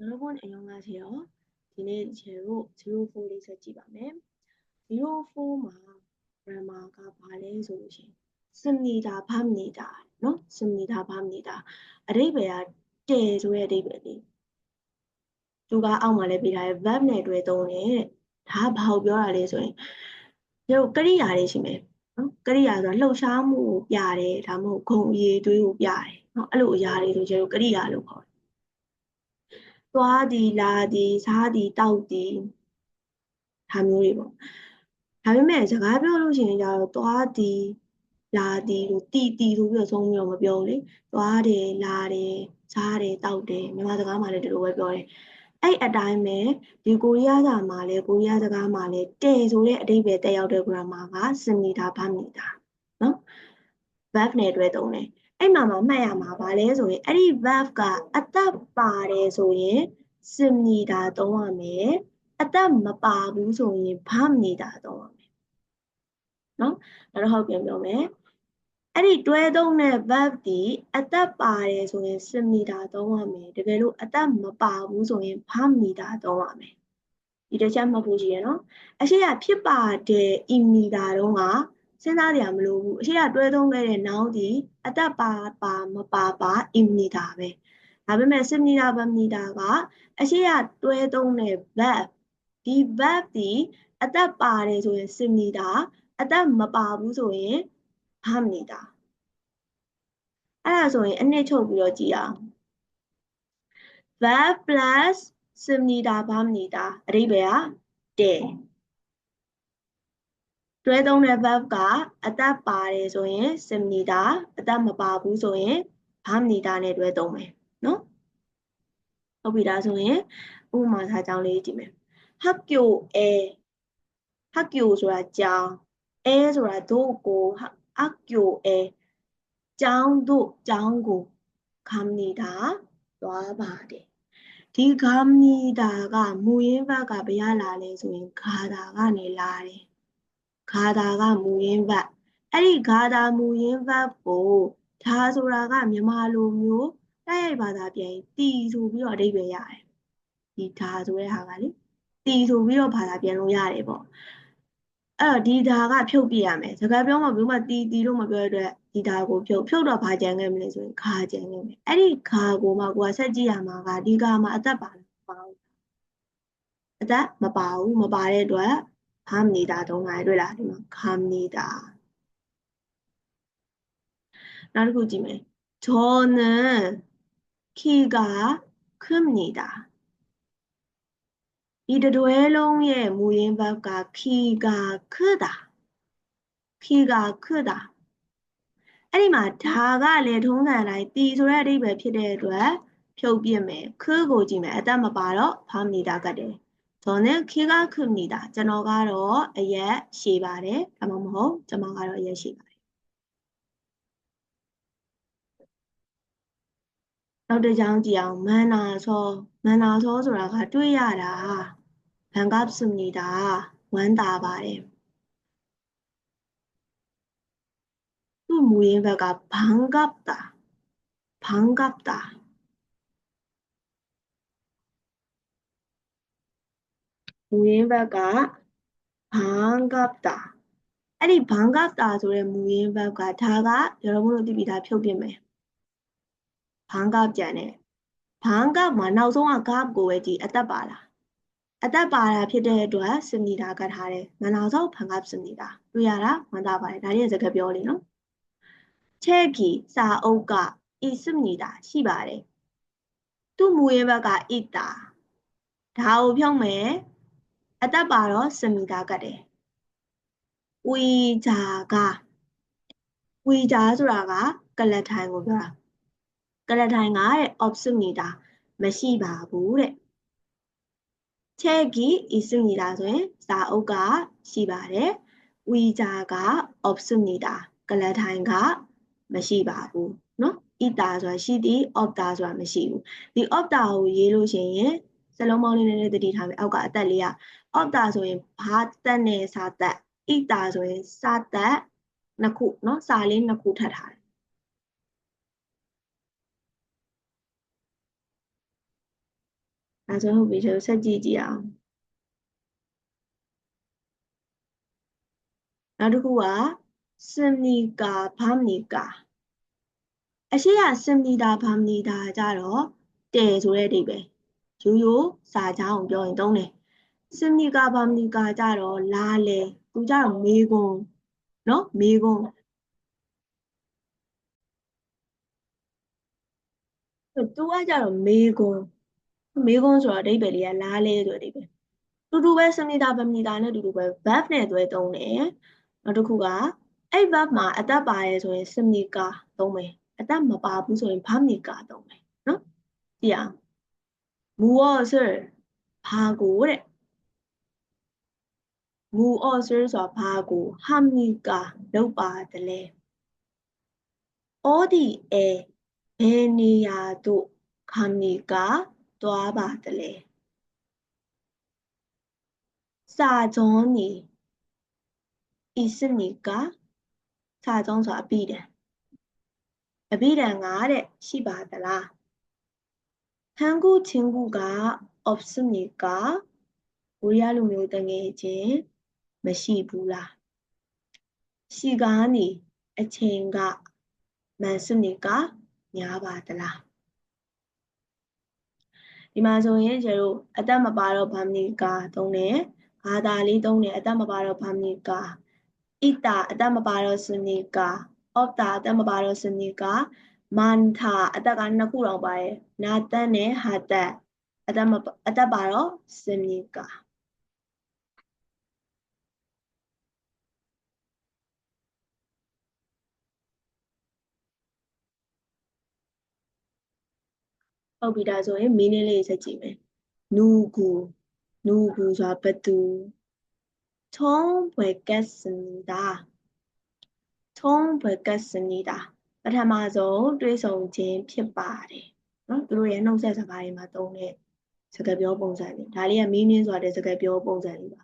여러분 안녕하세 요. 저는 제로 제로포 리서치 밤에 제로포마 드라마가 발행소신 씁니다 밤니다 너 씁니다 밤니다 아레베야 때 소의 아레베리 누가 아마 레비라의 verb နဲ့တွဲသုံးတယ်တဲ့ဒါဘာကိုပြောတာလဲဆိုရင်ရုပ်ကရိယာတွေရှိမယ်နော်ကရိယာဆိုတာလှုပ်ရှားမှုကိုပြတယ်ဒါမှမဟုတ်ဂုံအည်သွေးကိုပြတယ်နော်အဲ့လိုအရာတွေဆိုကျတော့ကရိယာလို့ခေါ်တယ် သွားသည်လာသည်စားသည်တောက်သည်ဒါမျိုးတွေပေါ့ဒါပေမဲ့စကားပြောလို့ရှိရင်ကျတော့သွားသည်လာသည်လို့တီတီဆိုပြီးတော့ဆုံးပြီးတော့မပြောဘူးလေသွားတယ်လာတယ်စားတယ်တောက်တယ်မြန်မာစကားမှာလည်းဒီလိုပဲပြောတယ်အဲ့အတိုင်းပဲဒီကိုရီးယားစာမှာလည်းကိုရီးယားစကားမှာလည်းတဲဆိုတဲ့အဓိပ္ပာယ်တက်ရောက်တဲ့ grammar ကစနီတာဗမီတာနော် verb နဲ့တွဲသုံးတယ် အဲ့မှာမှမှတ်ရမှာဗာလဲဆိုရင်အဲ့ဒီ verb ကအသက်ပါတယ်ဆိုရင်စနီတာသုံးရမယ်အသက်မပါဘူးဆိုရင်ဗမီတာသုံးရမယ်နော်နောက်တော့ဟုတ်ပြန်ပြောမယ်အဲ့ဒီတွဲသုံးတဲ့ verb ဒီအသက်ပါတယ်ဆိုရင်စမီတာသုံးရမယ်တကယ်လို့အသက်မပါဘူးဆိုရင်ဖမီတာသုံးရမယ်ဒီတစ်ချက်မှတ်ဖို့ရှိရနော်အရှိရဖြစ်ပါတဲ့အီမီတာတော့က စဉ်းစားကြရမလို့ဘူးအရှိရတွဲသုံးခဲ့တဲ့ noun ဒီအသက်ပါပါမပါပါအီမီတာပဲဒါပေမဲ့စမီတာဗမီတာကအရှိရတွဲသုံးတဲ့ verb ဒီ verb ဒီအသက်ပါတယ်ဆိုရင်စမီတာအသက်မပါဘူးဆိုရင်ဖမနေတာအဲ့ဒါဆိုရင်အနှစ်ချုပ်ပြီးတော့ကြည့်အောင် verb plus စမနေတာဖမနေတာအဓိပ္ပာယ်ကတဲ့ တွဲသုံးတဲ့ verb ကအသက်ပါတယ်ဆိုရင်စမနေတာအသက်မပါဘူးဆိုရင်ဖမနေတာနဲ့တွဲသုံးမယ်နော်ဟုတ်ပြီဒါဆိုရင်ဥပမာစာကြောင်းလေးကြည့်မယ်ဟက်ကျိုအဲဟက်ကျိုဆိုတာကြောင်းအဲဆိုတာတို့ကိုအကျိုအဲကျောင်းတို့ကျောင်းကိုခမ်နေတာသွားပါတယ်ဒီခမ်နေတာကမူရင်းဘက်ကဘယ်ရလာလဲဆိုရင်ဂါတာကနေလာတယ် ဂါတာကမူရင်းဘက်အဲ့ဒီဂါတာမူရင်းဘက်ကိုဒါဆိုတာကမြန်မာလိုမျိုးတိုက်ရိုက်ဘာသာပြန်တီဆိုပြီးတော့အဓိပ္ပာယ်ရတယ်ဒီဒါဆိုတဲ့ဟာကလေတီဆိုပြီးတော့ဘာသာပြန်လို့ရတယ်ပေါ့အဲ့တော့ဒီဓာကဖြုတ်ပြရမယ်စကားပြောမှဘယ်မှတီတီလို့မပြောရတဲ့ဒီဓာကိုဖြုတ်ဖြုတ်တော့ဘာကြံခဲ့မလဲဆိုရင်ခါကြံခဲ့မယ်အဲ့ဒီခါကိုမှကိုကဆက်ကြည့်ရမှာကဒီခါမှာအသက်ပါမပါဘူးအသက်မပါဘူးမပါတဲ့အတွက် ခမ်နေတာတုံးတာတွေ့လားဒီမှာခမ်နေတာနောက်တစ်ခုကြည့်မယ်저는키가큽니다 이တွဲလုံးရဲ့မူရင်းဘက်ကခီကခတာခီကခတာအဲ့ဒီမှာဒါကလည်းထုံးစံတိုင်းတီဆိုတဲ့အဓိပ္ပာယ်ဖြစ်တဲ့အတွက်ဖြုတ်ပြမယ်ခကိုကြည့်မယ်အသက်မပါတော့ဖမ်းနေတာကတည်း 저는키가큽니다ကျွန်တော်ကတော့အရက်ရှည်ပါတယ်ဒါမှမဟုတ်ကျွန်မကတော့အရက်ရှည်ပါတယ်နောက်တစ်ကြောင်းကြည့်အောင်မန္နာသောမန္နာသောဆိုတာကတွေ့ရတာ반갑습니다ဝမ်းသာပါတယ်သူ့မူရင်းဘက်က반갑다반갑다 မူရင်းဘက်ကဘန်ကပ်တာအဲ့ဒီဘန်ကပ်တာဆိုတဲ့မူရင်းဘက်ကဒါကရောဘုလို့တိပိတာဖြုတ်ပြမယ်ဘန်ကပ်ပြန်တယ်ဘန်ကပ်မှာနောက်ဆုံးကကပ်ကိုပဲကြည်အသက်ပါလားအသက်ပါတာဖြစ်တဲ့အတွက်စင်နီတာကထားတယ်မနာစောက်ဖန်ကပ်စင်နီတာတွေ့ရတာမှန်တာပါတယ်ဒါရင်စကားပြောလေနော်ချဲကီစာအုပ်ကဤစင်နီတာရှိပါတယ်သူ့မူရင်းဘက်ကဤတာဒါကိုဖြုတ်မယ် အသက်ပါတော့စမီတာကတ်တယ်ဝီဂျာကဝီဂျာဆိုတာကကလထိုင်ကိုပြောတာကလထိုင်ကတဲ့ obsumida မရှိပါဘူးတဲ့ချဲကီအီစုနီတာဆိုရင်ဇာအုပ်ကရှိပါတယ်ဝီဂျာက obsumida ကလထိုင်ကမရှိပါဘူးเนาะ ita ဆိုတာရှိသည် opta ဆိုတာမရှိဘူးဒီ opta ကိုရေးလို့ရှိရင် စလုံးပေါင်းလေးနဲ့တတိထားမယ်အောက်ကအသက်လေးက opta ဆိုရင်ဘာတက်နဲ့စာတက်ဣတာဆိုရင်စာတက်နှစ်ခုเนาะစာလေးနှစ်ခုထပ်ထားတယ် ဒါဆိုဟုတ်ပြီကျွန်တော်ဆက်ကြည့်ကြည့်အောင်နောက်တစ်ခုကစနီကာဗမ်နီကာအရှိရစနီတာဗမ်နီတာကြတော့တဲဆိုတဲ့အဓိပ္ပာယ် ရိုးရိုးစာချောင်းပြောရင်သုံးတယ်စနီကာဗမ်နီကာကြတော့လာလေသူကြတော့မေကွန်နော်မေကွန်သူကကြတော့မေကွန်မေကွန်ဆိုတာအဓိပ္ပာယ်လေးကလာလေဆိုတဲ့အဓိပ္ပာယ်တူတူပဲစနီတာဗမ်နီတာနဲ့တူတူပဲ verb နဲ့တွဲသုံးတယ်နောက်တစ်ခုကအဲ့ verb မှာအသက်ပါတယ်ဆိုရင်စနီကာသုံးမယ်အသက်မပါဘူးဆိုရင်ဗမ်နီကာသုံးမယ်နော်ကြည့်အောင် မူအော်ဆာဘာကိုတဲ့မူအော်ဆာဆိုတာဘာကိုဟမ်နီကာလောက်ပါတယ်လဲအော်ဒီအဲဘယ်နေရာသို့ခမ်နီကာသွားပါတယ်လဲစာကြောနီဤစနီကာစာကြောဆိုတာအပိဒံအပိဒံကတဲ့ရှိပါသလား 한국 친구가 없습니까? 우리 할머니 등에 제မရှိဘူးလား 시간이အချိန်က 많습니까? များပါသလား ဒီမှာဆိုရင်ကျတို့အသက်မပါတော့ဗာမနီကာသုံးတယ်ဘာသာလေးသုံးတယ်အသက်မပါတော့ဗာမနီကာဣတာအသက်မပါတော့စနီကာအော့တာအသက်မပါတော့စနီကာ မန်ထာအသက်ကနှစ်ခုတော့ပါတယ်နာတန်နဲ့ဟာတက်အသက်မအသက်ပါတော့စင်မြေကာဟုတ်ပြီဒါဆိုရင်မင်းလေးလေးဆက်ကြည့်မယ်နူကူနူကူဆိုတာဘသူထုံးဘွယ်ကက်စနီတာထုံးဘွယ်ကက်စနီတာ ပထမဆုံးတွေးဆုံခြင်းဖြစ်ပါတယ်နော်သူတို့ရဲ့နှုတ်ဆက်စကားတွေမှာသုံးတဲ့စကားပြောပုံစံတွေဒါလေးက meaning ဆိုတဲ့စကားပြောပုံစံတွေပါ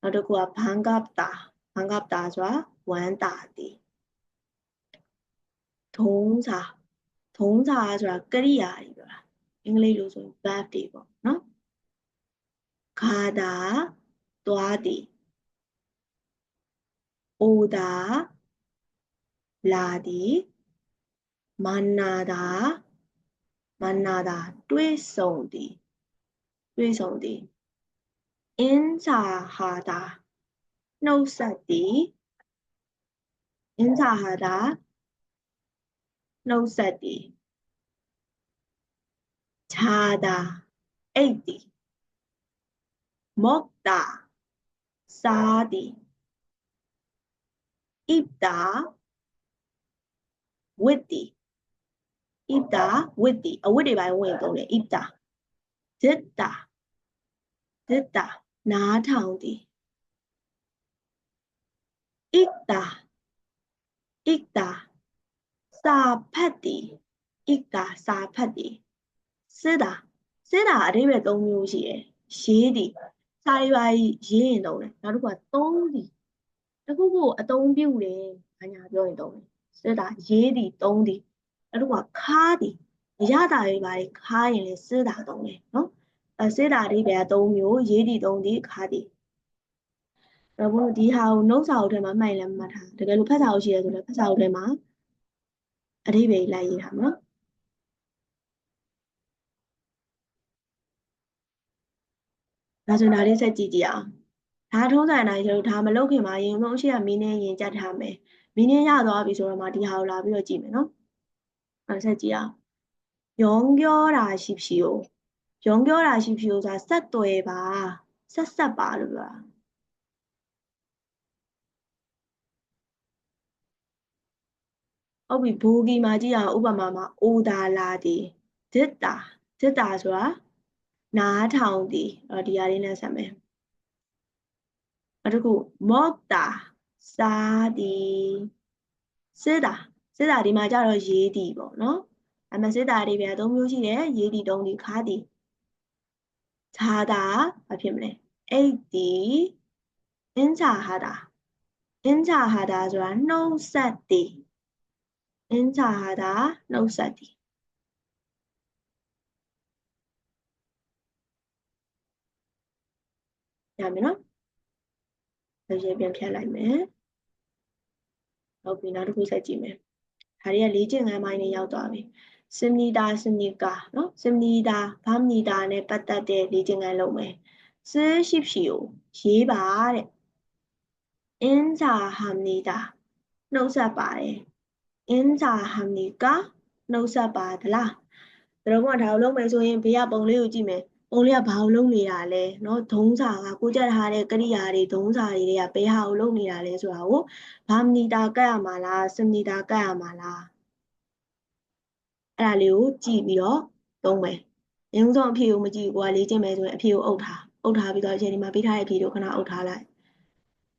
နောက်တစ်ခုကဘန်ကပ်တာဘန်ကပ်တာဆိုတာဝမ်းတာတီထုံးစာထုံးစာဆိုတာကရိယာတွေပြောတာအင်္ဂလိပ်လိုဆိုရင် verb တွေပေါ့နော်ခါတာသွားတီအိုတာ လာသည်မနာတာမနာတာတွေးဆုံသည် တွေးဆုံသည်အင်းစာဟာတာနှုတ်ဆက်သည်အင်းစာဟာတာနှုတ်ဆက်သည်ခြာတာအိတ်သည်မော့ တာစားသည်ဣတာဝစ်တီဣတာဝစ်တီအဝတ်တွေပိုင်းဝင်သုံးတယ်ဣတာဒစ်တာဒစ်တာနားထောင်သည်ဣတာဣတာစာဖတ်သည်ဣတာစာဖတ်သည်စစ်တာစစ်တာအဓိပ္ပာယ်၃မျိုးရှိတယ်ရေးသည်စာရီပါရေးရင်သုံးတယ်နောက်တစ်ခုကသုံးသည်တခုခုအသုံးပြုတယ်ဘာညာပြောရင်သုံးတယ် စစ်တာရေးသည်သုံးသည်အဲ့တော့ခါသည်အရတာတွေပါလေခါရင်လေစစ်တာသုံးတယ်နော်အဲစစ်တာတွေပဲသုံးမျိုးရေးသည်သုံးသည်ခါသည်အဲ့တော့ဒီဟာကိုနှုတ်စာအုပ်ထဲမှာမှိုင်လည်းမှတ်ထားတကယ်လို့ဖတ်စာအုပ်ရှိရဆိုလည်းဖတ်စာအုပ်ထဲမှာအဓိပ္ပာယ်လိုက်ရေးထားမှာနော်ဒါဆိုဒါလေးဆက်ကြည့်ကြည့်အောင်ဒါထုံးစံအတိုင်းကျတော့ဒါမလုပ်ခင်မှာရင်လုံးရှိရမင်းနဲ့ရင်ကြက်ထားမယ် မင်းနဲ့ရသွားပြီဆိုတော့မှဒီဟာကိုလာပြီးတော့ကြည့်မယ်နော်အဲဆက်ကြည့်အောင်ရုံပြောတာရှိဖြီကိုရုံပြောတာရှိဖြီကိုဆိုတာဆက်သွယ်ပါဆက်ဆက်ပါလို့ပြောတာဟုတ်ပြီဘူဂီမှာကြည့်အောင်ဥပမာမှာအိုဒါလာဒီဒစ်တာဒစ်တာဆိုတာနားထောင်သည်အဲ့ဒီဟာလေးနဲ့ဆက်မယ်နောက်တစ်ခုမော့တာ စားသည်စစ်တာစစ်တာဒီမှာကြတော့ရေးသည်ပေါ့နော်အမစစ်တာတွေပြန်၃မျိုးရှိတယ်ရေးသည်တုံးသည်ခါသည်ခြားတာဘာဖြစ်မလဲအိတ်သည်အင်းချာဟာတာအင်းချာဟာတာဆိုတာနှုတ်ဆက်သည်အင်းချာဟာတာနှုတ်ဆက်သည်ရမယ်နော်ဒါရေးပြန်ဖြတ်လိုက်မယ် ဟုတ်ပြီနောက်တစ်ခုဆက်ကြည့်မယ်ဒါတွေကလေးကျင့်ငန်းပိုင်းနဲ့ရောက်သွားပြီစနီတာစနီကာနော်စနီတာဘာမနီတာနဲ့ပတ်သက်တဲ့လေးကျင့်ငန်းလုပ်မယ်စရှိဖြီကိုရေးပါတဲ့အင်းစာဟာမနီတာနှုတ်ဆက်ပါတယ်အင်းစာဟာမနီကာနှုတ်ဆက်ပါသလားတို့ကဒါကိုလုပ်မယ်ဆိုရင်ဘေးကပုံလေးကိုကြည့်မယ် ပုံလေးကဘာလို့လုံနေတာလဲเนาะဒုံးစာကကိုကြက်ထားတဲ့ကရိယာတွေဒုံးစာတွေတွေကဘယ်ဟာကိုလုံနေတာလဲဆိုတာကိုဘာမီတာကတ်ရမှာလားစမီတာကတ်ရမှာလားအဲ့ဒါလေးကိုကြည့်ပြီးတော့သုံးမယ်အရင်ဆုံးအဖြေကိုမကြည့်ဘူးကွာလေးကျင့်မယ်ဆိုရင်အဖြေကိုအုပ်ထားအုပ်ထားပြီးတော့အချိန်ဒီမှာပေးထားတဲ့အဖြေကိုခဏအုပ်ထားလိုက်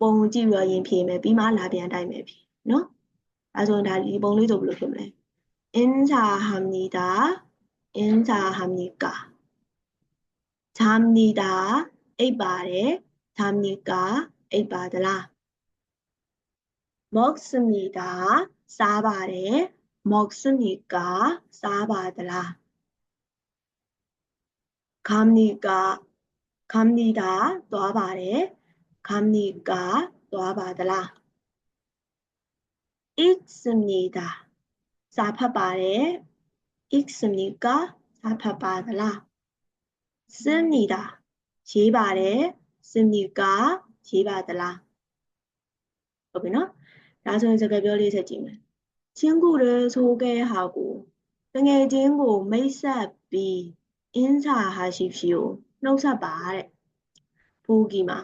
ပုံကိုကြည့်ပြီးတော့ရင်ဖြေမယ်ပြီးမှလာပြန်တိုက်မယ်ဖြေเนาะအဲ့ဆိုရင်ဒါဒီပုံလေးဆိုဘယ်လိုဖြစ်မလဲအင်းစာဟာမီတာအင်းစာဟာမီကာ 잡니다. 에바레. 잡니까? 에바드라. 먹습니다. 싸바레. 먹습니까? 싸바드라. 갑니까? 갑니다. 놔바레. 갑니까? 놔바드라. 있습니다. 사파바레. 있습니까? 사파바드라. 씁니다. 지바래. 씁니까? 지바들라. ဟုတ်ပြီနော်ဒါဆိုရင်စကားပြောလေးဆက်ကြည့်မယ်ချင်းကူရဲဆိုခဲ့ဟာကိုတငယ်ချင်းကိုမိတ်ဆက်ပြီးအင်းစာဟာရှိဖြီကိုနှုတ်ဆက်ပါတဲ့ဘူကီမှာ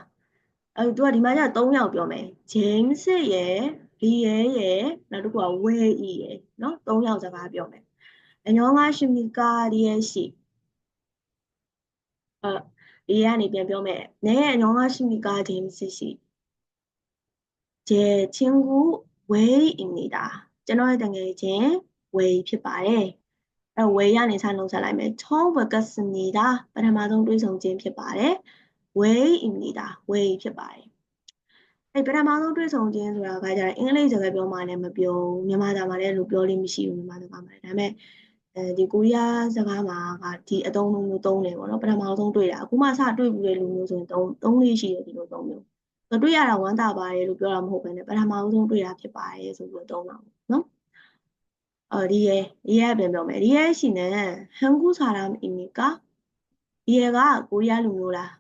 အဲသူကဒီမှာကျ3ယောက်ပြောမယ်ဂျိမ်းစစ်ရယ်ရီရဲရယ်နောက်တစ်ခုကဝဲဤရယ်เนาะ3ယောက်စကားပြောမယ်အညောငါရှိမီကာရီရဲရှိ အဲဒီကနေပြန်ပြောမယ်နဲအညောငါရှိမီကာဂျိမ်းစစ်ရှိ제 친구 웨이입니다. ကျွန်တော်ရဲ့တငယ်ချင်းဝေဖြစ်ပါတယ်အဲဝေရနေဆိုင်လုံးဆက်လိုက်မယ်처음뵙겠습니다ပထမဆုံးတွေ့ဆုံခြင်းဖြစ်ပါတယ်ဝေ입니다ဝေဖြစ်ပါတယ်အဲပထမဆုံးတွေ့ဆုံခြင်းဆိုတာကကြတော့အင်္ဂလိပ်စကားပြောမှလည်းမပြောမြန်မာစာမှာလည်းလို့ပြောလို့မရှိဘူးမြန်မာစကားမှာလည်းဒါပေမဲ့ အဲဒီကိုရီးယားစကားမှာကဒီအသုံးလုံးမျိုးသုံးတယ်ပေါ့နော်ပထမဆုံးတွေ့တာအခုမှစတွေ့ဘူးတဲ့လူမျိုးဆိုရင်သုံးသုံးလေးရှိတယ်ဒီလိုသုံးမျိုးတော့တွေ့ရတာဝမ်းသာပါတယ်လို့ပြောတာမဟုတ်ဘဲနဲ့ပထမဆုံးတွေ့တာဖြစ်ပါတယ်ဆိုပြီးတော့သုံးတာပေါ့နော်အော်ဒီရဲ့ဒီရဲ့ပြန်ပြောမယ်ဒီရဲ့ရှင်နဲ့ဟန်ကူစာရမ်အင်းနီကဒီရဲ့ကကိုရီးယားလူမျိုးလား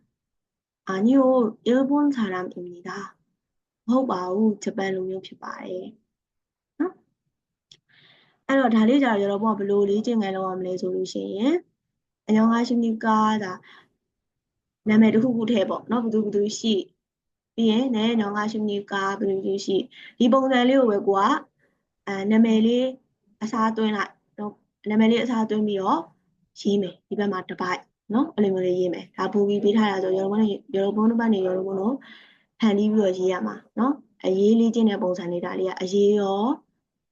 အာညိုအေဘွန်စာရမ်အင်းနီဒါမဟုတ်ပါဘူးဂျပန်လူမျိုးဖြစ်ပါတယ် အဲ့တော့ဒါလေးကြာရောတော့ဘယ်လိုလေးကျင့်ငယ်လုပ်ရမလဲဆိုလို့ရှိရင်အညောင်းကားရှိနိကာဒါနာမည်တစ်ခုခုထည့်ပေါ့နော်ဘယ်သူဘယ်သူရှိပြီးရင်နဲညောင်းကားရှိနိကာဘယ်သူဘယ်သူရှိဒီပုံစံလေးကိုပဲကိုကအဲနာမည်လေးအစားသွင်းလိုက်တော့နာမည်လေးအစားသွင်းပြီးတော့ရေးမယ်ဒီဘက်မှာတစ်ပိုက်နော်အဲ့လိုမျိုးလေးရေးမယ်ဒါဘူပြီးပေးထားတာဆိုရောဘုန်းရောဘုန်းတစ်ပတ်နေရောဘုန်းတို့ဖန်ပြီးပြီးတော့ရေးရမှာနော်အရေးလေးချင်းတဲ့ပုံစံလေးဒါလေးကအရေးရော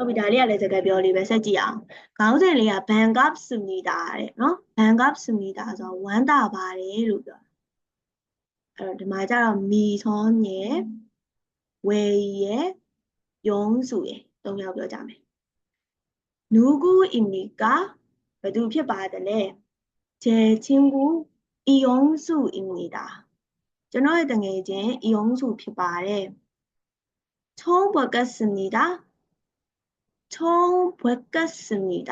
ဟုတ်ပြီဒါလေးကလည်းစကားပြောလေးပဲဆက်ကြည့်အောင်ခေါင်းစဉ်လေးက bank up sumida တဲ့နော် bank up sumida ဆိုတော့ဝမ်းသာပါတယ်လို့ပြောအဲ့တော့ဒီမှာကျတော့မီသောညေဝေရဲ့ယုံစုရဲ့သုံးယောက်ပြောကြမယ်နူကူအီမီကဘသူဖြစ်ပါတယ်လဲဂျေချင်းကူအီယုံစုအီမီတာကျွန်တော်ရဲ့တငယ်ချင်းအီယုံစုဖြစ်ပါတယ်ချုံးဘကစနီတာ 다. 처음 뵙겠습니다.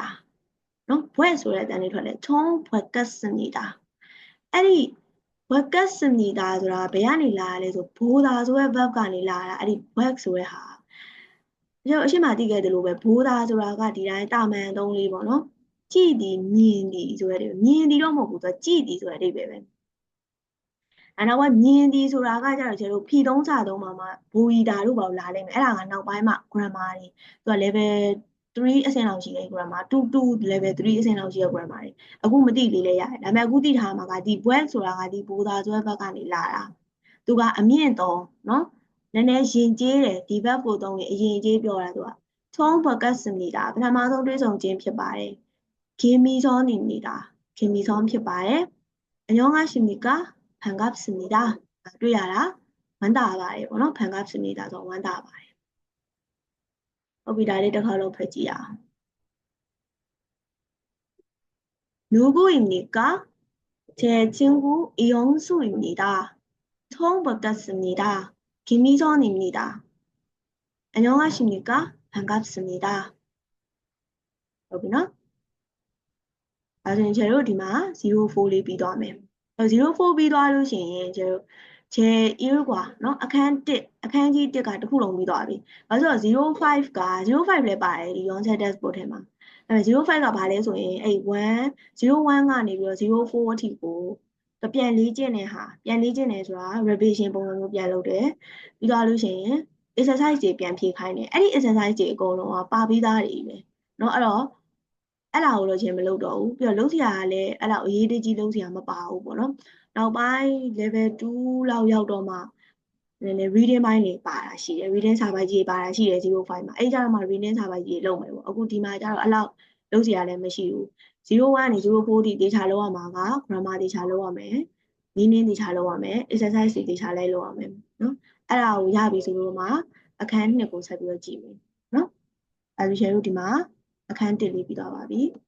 နော်ဘွဲ့ဆိုတဲ့အတန်းလေးထွက်တယ် 처음 뵙겠습니다. အဲ့ဒီ 뵙겠습니다 ဆိုတာဘယ်ကနေလာရလဲဆိုဘိုးသာဆိုတဲ့ verb ကနေလာတာအဲ့ဒီ bec ဆိုတဲ့ဟာကျွန်တော်အရှိမသိခဲ့တယ်လို့ပဲဘိုးသားဆိုတာကဒီတိုင်းတာမန်သုံးလေးပေါ့နော်ကြည်သည်မြင်သည်ဆိုတဲ့မြင်သည်တော့မဟုတ်ဘူးသူကကြည်သည်ဆိုတဲ့အဓိပ္ပာယ်ပဲ အဲနောက်ကမြင်သည်ဆိုတာကကြတော့ကျွန်တော်ဖြီသုံးစာသုံးမှာမှာဘူရီတာတို့ပါလာလိမ့်မယ်အဲ့ဒါကနောက်ပိုင်းမှာ grammar တွေသူက level 3အဆင့်လောက်ရှိတဲ့ grammar 2 2 level 3အဆင့်လောက်ရှိတဲ့ grammar တွေအခုမသိသေးလဲရတယ်ဒါပေမဲ့အခုသိထားမှာကဒီ web ဆိုတာကဒီဘိုးသားဆွဲဘက်ကနေလာတာသူကအမြင့်တော့เนาะနည်းနည်းရင်ကျေးတယ်ဒီဘက်ကိုသုံးရင်အရင်ကျေးပြောတာသူကထုံးဘကစနေတာပထမဆုံးတွေးဆောင်ခြင်းဖြစ်ပါတယ်ခင်မီစောနေနေတာခင်မီစောဖြစ်ပါတယ်အညောင်းကရှင်မီက ဖန်ကပ်စနေတာတွေ့ရတာဝမ်းသာပါတယ်ပေါ့နော်ဖန်ကပ်စနေတာဆိုဝမ်းသာပါတယ်ဟုတ်ပြီဒါလေးတစ်ခါတော့ဖတ်ကြည့်ရအောင်누구입니까? 제 친구 이영수입니다. 처음 뵙겠습니다. 김희선입니다. 안녕하십니까? 반갑습니다. ဟုတ်ပြီနော်အဲဒါဆိုရင်ကျတို့ဒီမှာ04လေးပြီးသွားမယ်အဲ 04ပြီးသွားလို့ရှိရင်ကျတို့ကျဲ ear กว่าเนาะအခန်း1အခန်းကြီး1ကတစ်ခုလုံးပြီးသွားပြီ။ဘာလို့ဆိုတော့05က05လည်းပါတယ်ဒီ yon set dashboard ထဲမှာ။အဲ05ကဘာလဲဆိုရင်အဲ့1 01ကနေပြီးတော့04အထိကိုတပြန်လေးကျင့်တဲ့ဟာပြန်လေးကျင့်တယ်ဆိုတာ revision ပုံစံမျိုးပြန်လုပ်တယ်။ပြီးသွားလို့ရှိရင် exercise တွေပြန်ဖြည့်ခိုင်းတယ်။အဲ့ဒီ exercise တွေအကုန်လုံးကပါပြီးသားတွေပဲ။เนาะအဲ့တော့ အဲ့လာကိုတော့ချင်းမလုပ်တော့ဘူးပြီးတော့လုပ်စရာကလည်းအဲ့လောက်အရေးတကြီးလုပ်စရာမပါဘူးပေါ့နော်နောက်ပိုင်း level 2လောက်ရောက်တော့မှနည်းနည်း reading ပိုင်းတွေပါတာရှိတယ် reading စာပိုက်ကြီးပါတာရှိတယ်05မှာအဲ့ကြတော့မှ reading စာပိုက်ကြီးလုပ်မယ်ပေါ့အခုဒီမှာကျတော့အဲ့လောက်လုပ်စရာလည်းမရှိဘူး01ကနေ04ထိတေချာလောက်ရမှာက grammar တေချာလောက်ရမယ် meaning တေချာလောက်ရမယ် exercise တွေတေချာလဲလောက်ရမယ်နော်အဲ့ဒါကိုရပြီဆိုလို့မှအခန်းနှစ်ကိုဆက်ပြီးတော့ကြည့်မယ်နော်အဲ့ဒီရှယ်တို့ဒီမှာ အခန်း1လေးပြီးသွားပါပြီ။